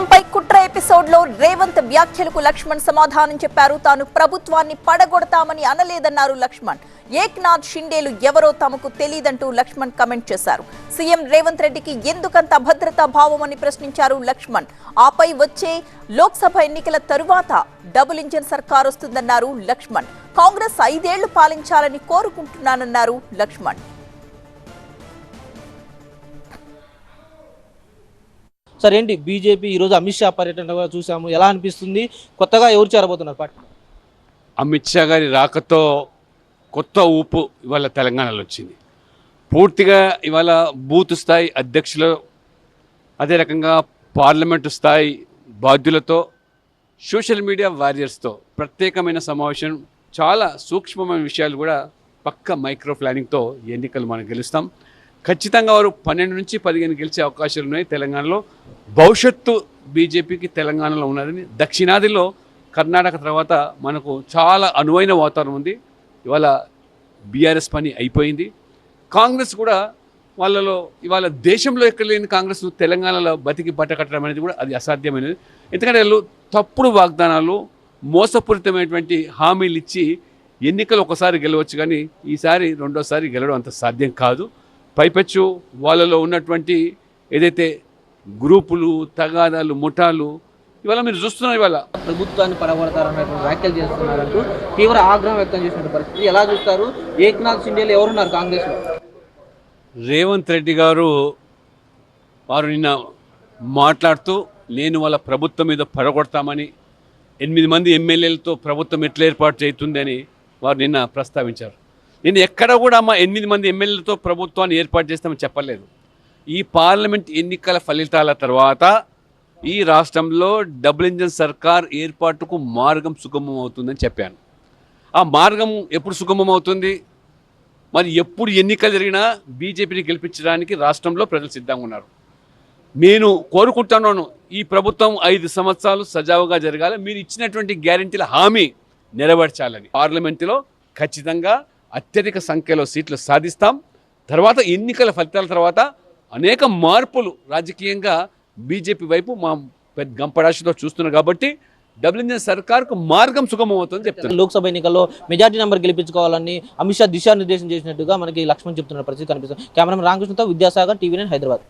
ఎపిసోడ్లో రేవంత్ వ్యాఖ్యలకు లక్ష్మణ్ సమాధానం చెప్పారు. తాను ప్రభుత్వాన్ని పడగొడతామని అనలేదన్నారు లక్ష్మణ్. ఏక్నాథ్ షిండేలు ఎవరో తమకు తెలియదంటూ లక్ష్మణ్ కమెంట్ చేశారు. సీఎం రేవంత్ రెడ్డికి ఎందుకంత భద్రతా భావం అని ప్రశ్నించారు లక్ష్మణ్. ఆపై వచ్చే లోక్సభ ఎన్నికల తరువాత డబుల్ ఇంజన్ సర్కార్ వస్తుందన్నారు లక్ష్మణ్. కాంగ్రెస్ ఐదేళ్ళు పాలించాలని కోరుకుంటున్నానన్నారు లక్ష్మణ్. సార్ ఏంటి బీజేపీ ఈరోజు అమిత్ షా పర్యటన కూడా చూసాము. ఎలా అనిపిస్తుంది? కొత్తగా ఎవరు చేరబోతున్నారు పార్టీ? అమిత్ షా గారి రాకతో కొత్త ఊపు ఇవాళ తెలంగాణలో వచ్చింది. పూర్తిగా ఇవాళ బూత్ స్థాయి అధ్యక్షులు అదే రకంగా పార్లమెంటు స్థాయి బాధ్యులతో సోషల్ మీడియా వారియర్స్తో ప్రత్యేకమైన సమావేశం చాలా సూక్ష్మమైన విషయాలు కూడా పక్క మైక్రో ప్లానింగ్తో ఎన్నికలు మనం గెలుస్తాం. ఖచ్చితంగా వారు పన్నెండు నుంచి పదిహేను గెలిచే అవకాశాలు ఉన్నాయి తెలంగాణలో. భవిష్యత్తు బీజేపీకి తెలంగాణలో ఉన్నదని. దక్షిణాదిలో కర్ణాటక తర్వాత మనకు చాలా అనువైన వాతావరణం ఉంది. ఇవాళ బీఆర్ఎస్ పని అయిపోయింది. కాంగ్రెస్ కూడా వాళ్ళలో ఇవాళ దేశంలో ఎక్కడ లేని కాంగ్రెస్ తెలంగాణలో బతికి బట్టకట్టడం అనేది కూడా అది అసాధ్యమైనది. ఎందుకంటే వాళ్ళు తప్పుడు వాగ్దానాలు మోసపూరితమైనటువంటి హామీలు ఇచ్చి ఎన్నికలు ఒకసారి గెలవచ్చు కానీ ఈసారి రెండోసారి గెలవడం అంత సాధ్యం కాదు. పైపెచ్చు వాళ్ళలో ఉన్నటువంటి ఏదైతే గ్రూపులు తగాదాలు ముఠాలు ఇవాళ మీరు చూస్తున్నారు ఇవాళ. ప్రభుత్వాన్ని పడగొడతారన్నటువంటి వ్యాఖ్యలు చేస్తున్నారంటూ తీవ్ర ఆగ్రహం వ్యక్తం చేసిన పరిస్థితి. ఎలా చూస్తారు? ఏక్నాథ్ షిండేలు ఎవరున్నారు కాంగ్రెస్లో? రేవంత్ రెడ్డి గారు వారు నిన్న మాట్లాడుతూ నేను వాళ్ళ ప్రభుత్వం మీద పడగొడతామని ఎనిమిది మంది ఎమ్మెల్యేలతో ప్రభుత్వం ఎట్లా ఏర్పాటు చేస్తుందని వారు నిన్న ప్రస్తావించారు. నేను ఎక్కడ కూడా మా ఎనిమిది మంది ఎమ్మెల్యేలతో ప్రభుత్వాన్ని ఏర్పాటు చేస్తామని చెప్పలేదు. ఈ పార్లమెంట్ ఎన్నికల ఫలితాల తర్వాత ఈ రాష్ట్రంలో డబుల్ ఇంజన్ సర్కార్ ఏర్పాటుకు మార్గం సుగమం అవుతుందని చెప్పాను. ఆ మార్గం ఎప్పుడు సుగమం అవుతుంది? మరి ఎప్పుడు ఎన్నికలు జరిగినా బీజేపీని గెలిపించడానికి రాష్ట్రంలో ప్రజలు సిద్ధంగా ఉన్నారు. నేను కోరుకుంటున్నాను ఈ ప్రభుత్వం ఐదు సంవత్సరాలు సజావుగా జరగాలి. మీరు ఇచ్చినటువంటి గ్యారంటీల హామీ నెరవేర్చాలని పార్లమెంటులో ఖచ్చితంగా అత్యధిక సంఖ్యలో సీట్లు సాధిస్తాం. తర్వాత ఎన్నికల ఫలితాల తర్వాత అనేక మార్పులు రాజకీయంగా బీజేపీ వైపు మా పెద్ద గంపడాశతో చూస్తున్నారు కాబట్టి డబుల్ ఇంజన్ సర్కార్కు మార్గం సుగమం అవుతుందని లోక్సభ ఎన్నికల్లో మెజార్టీ నెంబర్ గెలిపించుకోవాలని అమిత్ షా దిశానిర్దేశం చేసినట్టుగా మనకి లక్ష్మణ్ చెప్తున్న పరిస్థితి కనిపిస్తుంది. కెమెరామెన్ రామకృష్ణతో విద్యాసాగర్ టీవీ నైన్ హైదరాబాద్.